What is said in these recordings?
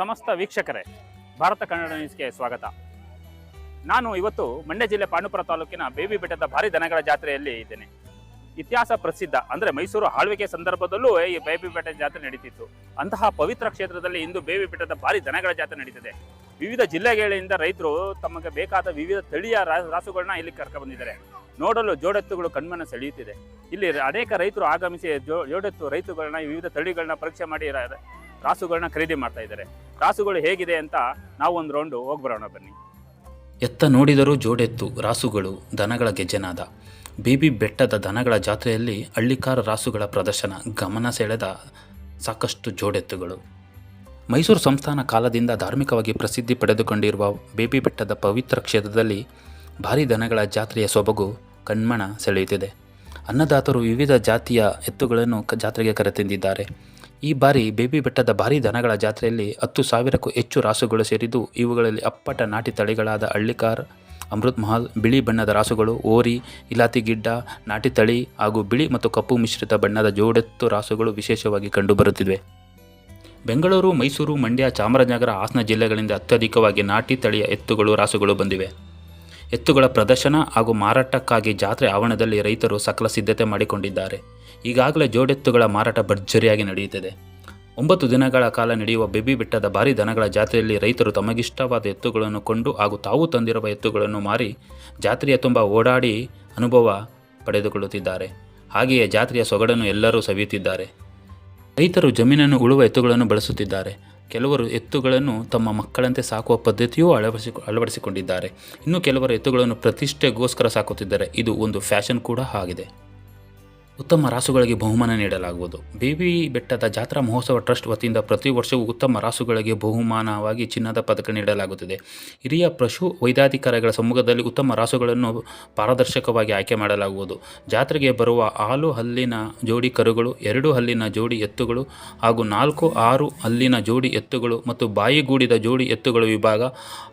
ಸಮಸ್ತ ವೀಕ್ಷಕರೇ, ಭಾರತ ಕನ್ನಡ ನ್ಯೂಸ್ಗೆ ಸ್ವಾಗತ. ನಾನು ಇವತ್ತು ಮಂಡ್ಯ ಜಿಲ್ಲೆ ಪಾಂಡುಪುರ ತಾಲೂಕಿನ ಬೇಬಿ ಬೆಟ್ಟದ ಭಾರಿ ದನಗಳ ಜಾತ್ರೆಯಲ್ಲಿ ಇದ್ದೇನೆ. ಇತಿಹಾಸ ಪ್ರಸಿದ್ಧ, ಅಂದ್ರೆ ಮೈಸೂರು ಆಳ್ವಿಕೆ ಸಂದರ್ಭದಲ್ಲೂ ಈ ಬೇಬಿ ಬೆಟ್ಟದ ಜಾತ್ರೆ ನಡೀತಿತ್ತು. ಅಂತಹ ಪವಿತ್ರ ಕ್ಷೇತ್ರದಲ್ಲಿ ಇಂದು ಬೇಬಿ ಬೆಟ್ಟದ ಭಾರಿ ದನಗಳ ಜಾತ್ರೆ ನಡೀತಿದೆ. ವಿವಿಧ ಜಿಲ್ಲೆಗಳಿಂದ ರೈತರು ತಮಗೆ ಬೇಕಾದ ವಿವಿಧ ತಳಿಯ ರಾಸುಗಳನ್ನ ಇಲ್ಲಿ ಕರ್ಕೊಂಡ್ಬಂದಿದ್ದಾರೆ ನೋಡಲು ಜೋಡೆತ್ತುಗಳು ಕಣ್ಮನ ಸೆಳೆಯುತ್ತಿದೆ. ಇಲ್ಲಿ ಅನೇಕ ರೈತರು ಆಗಮಿಸಿ ಜೋ- ಜೋಡೆತ್ತು ರೈತುಗಳನ್ನ, ವಿವಿಧ ತಳಿಗಳನ್ನ ಪರೀಕ್ಷೆ ಮಾಡಿ ರಾಸುಗಳನ್ನ ಖರೀದಿ ಮಾಡ್ತಾ ಇದ್ದಾರೆ. ರಾಸುಗಳು ಹೇಗಿದೆ ಅಂತ ನಾವು ಒಂದು ರೌಂಡ್ ಹೋಗಿ ಬರೋಣ ಬನ್ನಿ. ಎತ್ತ ನೋಡಿದರೂ ಜೋಡೆತ್ತು ರಾಸುಗಳು ದನಗಳ ಗೆಜ್ಜೆನಾದ. ಬೇಬಿ ಬೆಟ್ಟದ ದನಗಳ ಜಾತ್ರೆಯಲ್ಲಿ ಹಳ್ಳಿಕಾರ ರಾಸುಗಳ ಪ್ರದರ್ಶನ ಗಮನ ಸೆಳೆದ ಸಾಕಷ್ಟು ಜೋಡೆತ್ತುಗಳು. ಮೈಸೂರು ಸಂಸ್ಥಾನ ಕಾಲದಿಂದ ಧಾರ್ಮಿಕವಾಗಿ ಪ್ರಸಿದ್ಧಿ ಪಡೆದುಕೊಂಡಿರುವ ಬೇಬಿ ಬೆಟ್ಟದ ಪವಿತ್ರ ಕ್ಷೇತ್ರದಲ್ಲಿ ಭಾರಿ ದನಗಳ ಜಾತ್ರೆಯ ಸೊಬಗು ಕಣ್ಮಣ ಸೆಳೆಯುತ್ತಿದೆ. ಅನ್ನದಾತರು ವಿವಿಧ ಜಾತಿಯ ಎತ್ತುಗಳನ್ನು ಜಾತ್ರೆಗೆ ಕರೆತಂದಿದ್ದಾರೆ. ಈ ಬಾರಿ ಬೇಬಿ ಬೆಟ್ಟದ ಭಾರಿ ದನಗಳ ಜಾತ್ರೆಯಲ್ಲಿ ಹತ್ತು ಸಾವಿರಕ್ಕೂ ಹೆಚ್ಚು ರಾಸುಗಳು ಸೇರಿದ್ದು, ಇವುಗಳಲ್ಲಿ ಅಪ್ಪಟ ನಾಟಿ ತಳಿಗಳಾದ ಹಳ್ಳಿಕಾರ್, ಅಮೃತ್ ಮಹಲ್, ಬಿಳಿ ಬಣ್ಣದ ರಾಸುಗಳು, ಓರಿ, ಇಲಾತಿ ಗಿಡ್ಡ, ನಾಟಿ ತಳಿ ಹಾಗೂ ಬಿಳಿ ಮತ್ತು ಕಪ್ಪು ಮಿಶ್ರಿತ ಬಣ್ಣದ ಜೋಡೆತ್ತು ರಾಸುಗಳು ವಿಶೇಷವಾಗಿ ಕಂಡುಬರುತ್ತಿವೆ. ಬೆಂಗಳೂರು, ಮೈಸೂರು, ಮಂಡ್ಯ, ಚಾಮರಾಜನಗರ, ಹಾಸನ ಜಿಲ್ಲೆಗಳಿಂದ ಅತ್ಯಧಿಕವಾಗಿ ನಾಟಿ ತಳಿಯ ಎತ್ತುಗಳು, ರಾಸುಗಳು ಬಂದಿವೆ. ಎತ್ತುಗಳ ಪ್ರದರ್ಶನ ಹಾಗೂ ಮಾರಾಟಕ್ಕಾಗಿ ಜಾತ್ರೆ ಆವರಣದಲ್ಲಿ ರೈತರು ಸಕಲ ಸಿದ್ಧತೆ ಮಾಡಿಕೊಂಡಿದ್ದಾರೆ. ಈಗಾಗಲೇ ಜೋಡೆತ್ತುಗಳ ಮಾರಾಟ ಭರ್ಜರಿಯಾಗಿ ನಡೆಯುತ್ತಿದೆ. ಒಂಬತ್ತು ದಿನಗಳ ಕಾಲ ನಡೆಯುವ ಬೆಬಿ ಬೆಟ್ಟದ ಭಾರಿ ದನಗಳ ಜಾತ್ರೆಯಲ್ಲಿ ರೈತರು ತಮಗಿಷ್ಟವಾದ ಎತ್ತುಗಳನ್ನು ಕೊಂಡು ಹಾಗೂ ತಾವು ತಂದಿರುವ ಎತ್ತುಗಳನ್ನು ಮಾರಿ ಜಾತ್ರೆಯ ತುಂಬ ಓಡಾಡಿ ಅನುಭವ ಪಡೆದುಕೊಳ್ಳುತ್ತಿದ್ದಾರೆ. ಹಾಗೆಯೇ ಜಾತ್ರೆಯ ಸೊಗಡನ್ನು ಎಲ್ಲರೂ ಸವಿಯುತ್ತಿದ್ದಾರೆ. ರೈತರು ಜಮೀನನ್ನು ಉಳುವ ಎತ್ತುಗಳನ್ನು ಬಳಸುತ್ತಿದ್ದಾರೆ. ಕೆಲವರು ಎತ್ತುಗಳನ್ನು ತಮ್ಮ ಮಕ್ಕಳಂತೆ ಸಾಕುವ ಪದ್ಧತಿಯೂ ಅಳವಡಿಸಿ ಅಳವಡಿಸಿಕೊಂಡಿದ್ದಾರೆ. ಇನ್ನು ಕೆಲವರು ಎತ್ತುಗಳನ್ನು ಪ್ರತಿಷ್ಠೆಗೋಸ್ಕರ ಸಾಕುತ್ತಿದ್ದಾರೆ. ಇದು ಒಂದು ಫ್ಯಾಷನ್ ಕೂಡ ಆಗಿದೆ. ಉತ್ತಮ ರಾಸುಗಳಿಗೆ ಬಹುಮಾನ ನೀಡಲಾಗುವುದು. ಬೇಬಿ ಬೆಟ್ಟದ ಜಾತ್ರಾ ಮಹೋತ್ಸವ ಟ್ರಸ್ಟ್ ವತಿಯಿಂದ ಪ್ರತಿ ವರ್ಷವೂ ಉತ್ತಮ ರಾಸುಗಳಿಗೆ ಬಹುಮಾನವಾಗಿ ಚಿನ್ನದ ಪದಕ ನೀಡಲಾಗುತ್ತದೆ. ಹಿರಿಯ ಪಶು ವೈದ್ಯಾಧಿಕಾರಿಗಳ ಸಮ್ಮುಖದಲ್ಲಿ ಉತ್ತಮ ರಾಸುಗಳನ್ನು ಪಾರದರ್ಶಕವಾಗಿ ಆಯ್ಕೆ ಮಾಡಲಾಗುವುದು. ಜಾತ್ರೆಗೆ ಬರುವ ಹಾಲು ಹಲ್ಲಿನ ಜೋಡಿ ಕರುಗಳು, ಎರಡು ಹಲ್ಲಿನ ಜೋಡಿ ಎತ್ತುಗಳು ಹಾಗೂ ನಾಲ್ಕು, ಆರು ಹಲ್ಲಿನ ಜೋಡಿ ಎತ್ತುಗಳು ಮತ್ತು ಬಾಯಿಗೂಡಿದ ಜೋಡಿ ಎತ್ತುಗಳ ವಿಭಾಗ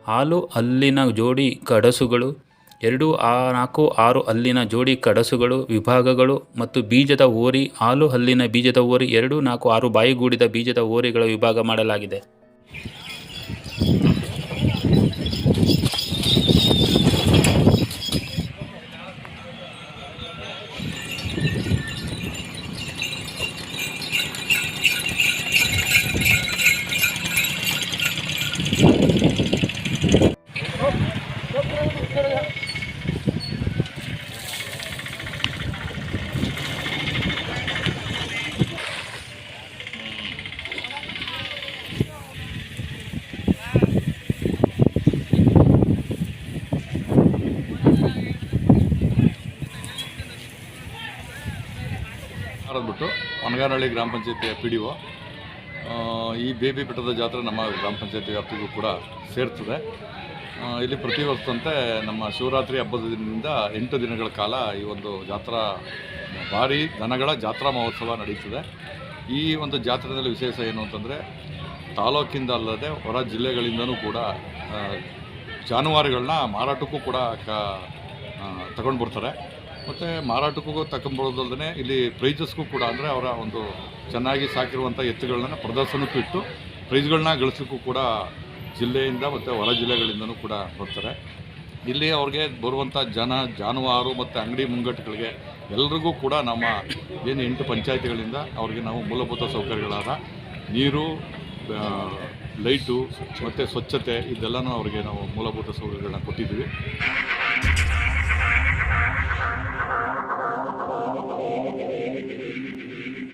ಹಾಲು ಹಲ್ಲಿನ ಜೋಡಿ ಕಡಸುಗಳು ಎರಡು, ಆ ನಾಲ್ಕು, ಆರು ಹಲ್ಲಿನ ಜೋಡಿ ಕಡಸುಗಳು, ವಿಭಾಗಗಳು ಮತ್ತು ಬೀಜದ ಓರಿ, ಹಾಲು ಹಲ್ಲಿನ ಬೀಜದ ಓರಿ, ಎರಡು, ನಾಲ್ಕು, ಆರು ಬಾಯಿಗೂಡಿದ ಬೀಜದ ಓರಿಗಳ ವಿಭಾಗ ಮಾಡಲಾಗಿದೆ. ಬಿಟ್ಟು ಒಣಗಾನಹಳ್ಳಿ ಗ್ರಾಮ ಪಂಚಾಯತಿಯ ಪಿ ಡಿ ಒ ಈ ಬೇಬಿ ಬೆಟ್ಟದ ಜಾತ್ರೆ ನಮ್ಮ ಗ್ರಾಮ ಪಂಚಾಯತಿ ವ್ಯಾಪ್ತಿಗೂ ಕೂಡ ಸೇರ್ತದೆ. ಇಲ್ಲಿ ಪ್ರತಿ ವರ್ಷದಂತೆ ನಮ್ಮ ಶಿವರಾತ್ರಿ ಹಬ್ಬದ ದಿನದಿಂದ ಎಂಟು ದಿನಗಳ ಕಾಲ ಈ ಒಂದು ಜಾತ್ರಾ, ಭಾರಿ ದನಗಳ ಜಾತ್ರಾ ಮಹೋತ್ಸವ ನಡೀತದೆ. ಈ ಒಂದು ಜಾತ್ರೆಯಲ್ಲಿ ವಿಶೇಷ ಏನು ಅಂತಂದರೆ ತಾಲೂಕಿಂದ ಅಲ್ಲದೆ ಹೊರ ಜಿಲ್ಲೆಗಳಿಂದನೂ ಕೂಡ ಜಾನುವಾರುಗಳನ್ನ ಮಾರಾಟಕ್ಕೂ ಕೂಡ ಕ ತಗೊಂಡು ಬರ್ತಾರೆ ಮತ್ತು ಮಾರಾಟಕ್ಕೂ ತಗೊಂಬರೋದಲ್ಲದೆ ಇಲ್ಲಿ ಪ್ರೈಜಸ್ಗೂ ಕೂಡ ಅಂದರೆ ಅವರ ಒಂದು ಚೆನ್ನಾಗಿ ಸಾಕಿರುವಂಥ ಎತ್ತುಗಳನ್ನ ಪ್ರದರ್ಶನಕ್ಕೂ ಇಟ್ಟು ಪ್ರೈಜ್ಗಳನ್ನ ಗಳಿಸೋಕ್ಕೂ ಕೂಡ ಜಿಲ್ಲೆಯಿಂದ ಮತ್ತು ಹೊರ ಜಿಲ್ಲೆಗಳಿಂದನೂ ಕೂಡ ಬರ್ತಾರೆ. ಇಲ್ಲಿ ಅವ್ರಿಗೆ ಬರುವಂಥ ಜನ, ಜಾನುವಾರು ಮತ್ತು ಅಂಗಡಿ ಮುಂಗಟ್ಟುಗಳಿಗೆ ಎಲ್ರಿಗೂ ಕೂಡ ನಮ್ಮ ಏನು ಎಂಟು ಪಂಚಾಯತಿಗಳಿಂದ ಅವ್ರಿಗೆ ನಾವು ಮೂಲಭೂತ ಸೌಕರ್ಯಗಳಾದ ನೀರು ಲೈಟು ಮತ್ತು ಸ್ವಚ್ಛತೆ ಇದೆಲ್ಲನೂ ಅವರಿಗೆ ನಾವು ಮೂಲಭೂತ ಸೌಕರ್ಯಗಳನ್ನ ಕೊಟ್ಟಿದ್ದೀವಿ.